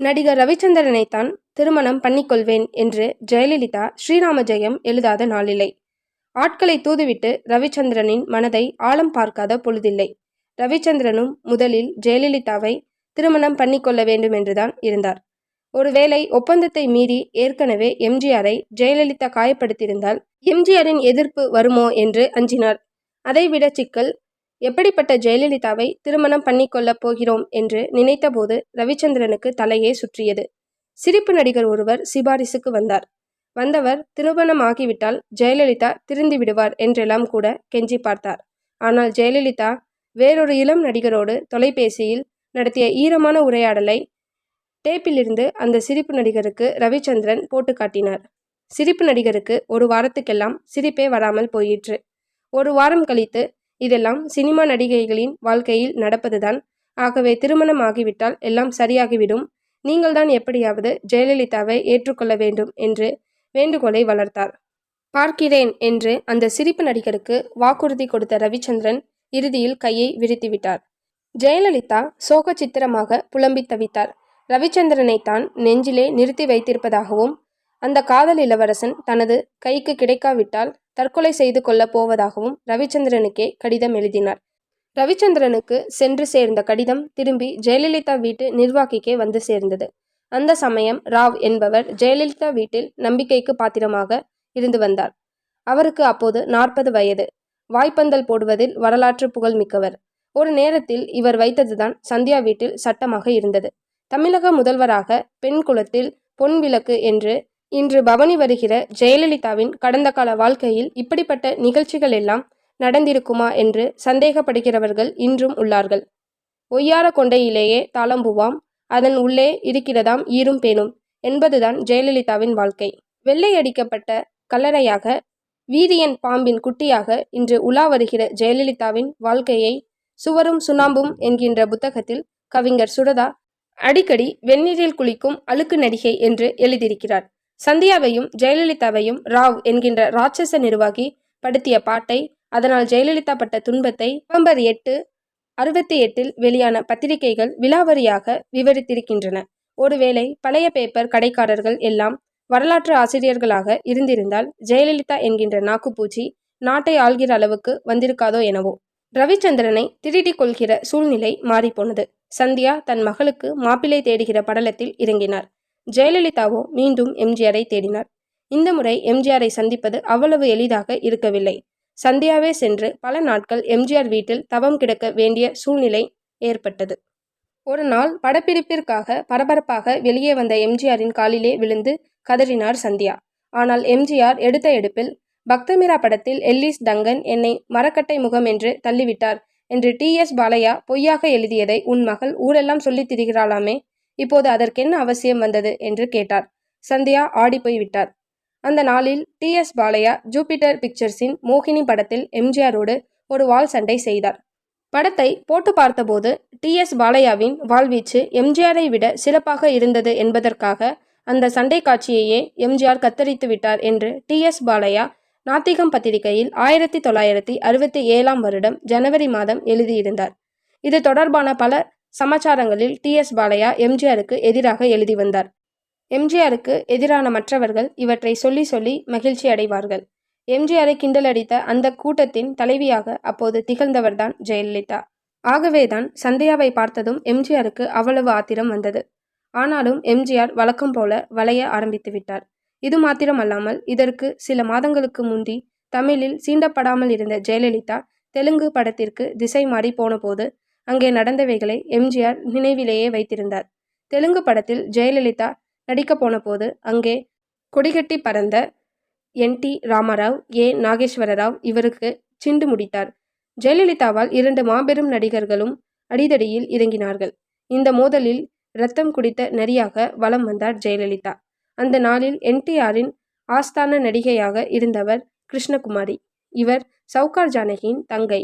நடிகர் ரவிச்சந்திரனைத்தான் திருமணம் பண்ணிக்கொள்வேன் என்று ஜெயலலிதா ஸ்ரீராம ஜெயம் எழுதாத நாளில்லை. ஆட்களை தூதுவிட்டு ரவிச்சந்திரனின் மனதை ஆழம் பார்க்காத பொழுதில்லை. ரவிச்சந்திரனும் முதலில் ஜெயலலிதாவை திருமணம் பண்ணிக்கொள்ள வேண்டும் என்றுதான் இருந்தார். ஒருவேளை ஒப்பந்தத்தை மீறி ஏற்கனவே எம்ஜிஆரை ஜெயலலிதா காயப்படுத்தியிருந்தால் எம்ஜிஆரின் எதிர்ப்பு வருமோ என்று அஞ்சினார். அதைவிட சிக்கல் எப்படிப்பட்ட ஜெயலலிதாவை திருமணம் பண்ணிக்கொள்ளப் போகிறோம் என்று நினைத்தபோது ரவிச்சந்திரனுக்கு தலையே சுற்றியது. சிரிப்பு நடிகர் ஒருவர் சிபாரிசுக்கு வந்தார். வந்தவர் திருமணம் ஆகிவிட்டால் ஜெயலலிதா திருந்தி விடுவார் என்றெல்லாம் கூட கெஞ்சி பார்த்தார். ஆனால் ஜெயலலிதா வேறொரு இளம் நடிகரோடு தொலைபேசியில் நடத்திய ஈரமான உரையாடலை டேப்பிலிருந்து அந்த சிரிப்பு நடிகருக்கு ரவிச்சந்திரன் போட்டு காட்டினார். சிரிப்பு நடிகருக்கு ஒரு வாரத்துக்கெல்லாம் சிரிப்பே வராமல் போயிற்று. ஒரு வாரம் கழித்து இதெல்லாம் சினிமா நடிகைகளின் வாழ்க்கையில் நடப்பதுதான். ஆகவே திருமணம் ஆகிவிட்டால் எல்லாம் சரியாகிவிடும். நீங்கள்தான் எப்படியாவது ஜெயலலிதாவை ஏற்றுக்கொள்ள வேண்டும் என்று வேண்டுகோளை வளர்த்தார். பார்க்கிறேன் என்று அந்த சிரிப்பு நடிகருக்கு வாக்குறுதி கொடுத்த ரவிச்சந்திரன் இறுதியில் கையை விரித்துவிட்டார். ஜெயலலிதா சோக சித்திரமாக புலம்பி தவித்தார். ரவிச்சந்திரனை தான் நெஞ்சிலே நிறுத்தி வைத்திருப்பதாகவும் அந்த காதல் இளவரசன் தனது கைக்கு கிடைக்காவிட்டால் தற்கொலை செய்து கொள்ளப் போவதாகவும் ரவிச்சந்திரனுக்கே கடிதம் எழுதினார். ரவிச்சந்திரனுக்கு சென்று சேர்ந்த கடிதம் திரும்பி ஜெயலலிதா வீட்டு நிர்வாகிக்கே வந்து சேர்ந்தது. அந்த சமயம் ராவ் என்பவர் ஜெயலலிதா வீட்டில் நம்பிக்கைக்கு பாத்திரமாக இருந்து வந்தார். அவருக்கு அப்போது நாற்பது வயது. வாய்ப்பந்தல் போடுவதில் வரலாற்று புகழ் மிக்கவர். ஒரு நேரத்தில் இவர் வைத்ததுதான் சந்தியா வீட்டில் சட்டமாக இருந்தது. தமிழக முதல்வராக பெண் குலத்தில் பொன் விளக்கு என்று இன்று பவனி வருகிற ஜெயலலிதாவின் கடந்த கால வாழ்க்கையில் இப்படிப்பட்ட நிகழ்ச்சிகள் எல்லாம் நடந்திருக்குமா என்று சந்தேகப்படுகிறவர்கள் இன்றும் உள்ளார்கள். ஒய்யார கொண்டையிலேயே தாளம்புவாம் அதன் உள்ளே இருக்கிறதாம் ஈரும் பேணும் என்பதுதான் ஜெயலலிதாவின் வாழ்க்கை. வெள்ளையடிக்கப்பட்ட கல்லறையாக வீரியன் பாம்பின் குட்டியாக இன்று உலா வருகிற ஜெயலலிதாவின் வாழ்க்கையை சுவரும் சுண்ணாம்பும் என்கின்ற புத்தகத்தில் கவிஞர் சுரதா அடிக்கடி வெந்நீரில் குளிக்கும் அழுக்கு நடிகை என்று எழுதியிருக்கிறார். சந்தியாவையும் ஜெயலலிதாவையும் ராவ் என்கின்ற ராட்சச நிர்வாகி படுத்திய பாட்டை அதனால் ஜெயலலிதா பட்ட துன்பத்தை நவம்பர் எட்டு அறுபத்தி எட்டில் வெளியான பத்திரிகைகள் விலாவரியாக விவரித்திருக்கின்றன. ஒருவேளை பழைய பேப்பர் கடைக்காரர்கள் எல்லாம் வரலாற்று ஆசிரியர்களாக இருந்திருந்தால் ஜெயலலிதா என்கின்ற நாக்குப்பூச்சி நாட்டை ஆள்கிற அளவுக்கு வந்திருக்காதோ எனவோ. ரவிச்சந்திரனை திருடி கொள்கிற சூழ்நிலை மாறிப்போனது. சந்தியா தன் மகளுக்கு மாப்பிள்ளை தேடுகிற படலத்தில் இறங்கினார். ஜெயலலிதாவோ மீண்டும் எம்ஜிஆரை தேடினார். இந்த முறை எம்ஜிஆரை சந்திப்பது அவ்வளவு எளிதாக இருக்கவில்லை. சந்தியாவே சென்று பல நாட்கள் எம்ஜிஆர் வீட்டில் தவம் கிடக்க வேண்டிய சூழ்நிலை ஏற்பட்டது. ஒரு நாள் படப்பிடிப்பிற்காக பரபரப்பாக வெளியே வந்த எம்ஜிஆரின் காலிலே விழுந்து கதறினார் சந்தியா. ஆனால் எம்ஜிஆர் எடுத்த எடுப்பில் பக்தமிரா படத்தில் எல்லிஸ் டங்கன் என்னை மரக்கட்டை முகம் என்று தள்ளிவிட்டார் என்று டி எஸ் பாலையா பொய்யாக எழுதியதை உன் மகள் ஊரெல்லாம் சொல்லித் திரிகிறாளாமே இப்போது அதற்கென்ன அவசியம் வந்தது? என்று கேட்டார். சந்தியா ஆடிப்போய் விட்டார். அந்த நாளில் டி. எஸ். பாலையா ஜூபிட்டர் பிக்சர்ஸின் மோகினி படத்தில் எம்ஜிஆரோடு ஒரு வால் சண்டை செய்தார். படத்தை போட்டு பார்த்தபோது டி. எஸ். பாலையாவின் வாழ்வீச்சு எம்ஜிஆரை விட சிறப்பாக இருந்தது என்பதற்காக அந்த சண்டை காட்சியையே எம்ஜிஆர் கத்தரித்து விட்டார் என்று டி. எஸ். பாலையா நாத்திகம் பத்திரிகையில் ஆயிரத்தி தொள்ளாயிரத்தி அறுபத்தி ஏழாம் வருடம் ஜனவரி மாதம் எழுதியிருந்தார். இது தொடர்பான பல சமாச்சாரங்களில் டி. எஸ். பாலையா எம்ஜிஆருக்கு எதிராக எழுதி வந்தார். எம்ஜிஆருக்கு எதிரான மற்றவர்கள் இவற்றை சொல்லி சொல்லி மகிழ்ச்சி அடைவார்கள். எம்ஜிஆரை கிண்டலடித்த அந்த கூட்டத்தின் தலைவியாக அப்போது திகழ்ந்தவர்தான் ஜெயலலிதா. ஆகவேதான் சந்தியாவை பார்த்ததும் எம்ஜிஆருக்கு அவ்வளவு ஆத்திரம் வந்தது. ஆனாலும் எம்ஜிஆர் வழக்கம் போல வளைய ஆரம்பித்து விட்டார். இது மாத்திரமல்லாமல் இதற்கு சில மாதங்களுக்கு முந்தி தமிழில் சீண்டப்படாமல் இருந்த ஜெயலலிதா தெலுங்கு படத்திற்கு திசை மாறி போனபோது அங்கே நடந்தவைகளை எம்ஜிஆர் நினைவிலேயே வைத்திருந்தார். தெலுங்கு படத்தில் ஜெயலலிதா நடிக்க போனபோது அங்கே கொடிகட்டி பறந்த N T Ramarao A Nageswararao இவருக்கு சிண்டு முடித்தார். ஜெயலலிதாவால் இரண்டு மாபெரும் நடிகர்களும் அடிதடியில் இறங்கினார்கள். இந்த மோதலில் ரத்தம் குடித்த நரியாக வலம் வந்தார் ஜெயலலிதா. அந்த நாளில் என்டிஆரின் ஆஸ்தான நடிகையாக இருந்தவர் கிருஷ்ணகுமாரி. இவர் சவுகார் ஜானகியின் தங்கை.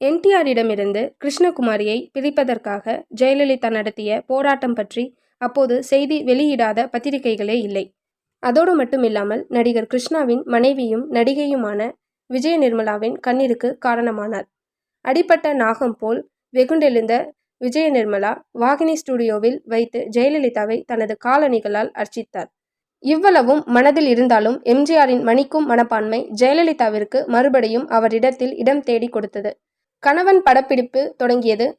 என்டிஆரிடமிருந்து கிருஷ்ணகுமாரியை பிரிப்பதற்காக ஜெயலலிதா நடத்திய போராட்டம் பற்றி அப்போது செய்தி வெளியிடாத பத்திரிகைகளே இல்லை. அதோடு மட்டுமில்லாமல் நடிகர் கிருஷ்ணாவின் மனைவியும் நடிகையுமான விஜய நிர்மலாவின் கண்ணீருக்கு காரணமானார். அடிப்பட்ட நாகம் போல் வெகுண்டெழுந்த விஜய நிர்மலா வாகினி ஸ்டுடியோவில் வைத்து ஜெயலலிதாவை தனது காலணிகளால் அர்ச்சித்தார். இவ்வளவும் மனதில் இருந்தாலும் எம்ஜிஆரின் மணிக்கும் மனப்பான்மை ஜெயலலிதாவிற்கு மறுபடியும் அவரிடத்தில் இடம் தேடி கொடுத்தது. கணவன் படப்பிடிப்பு தொடங்கியது.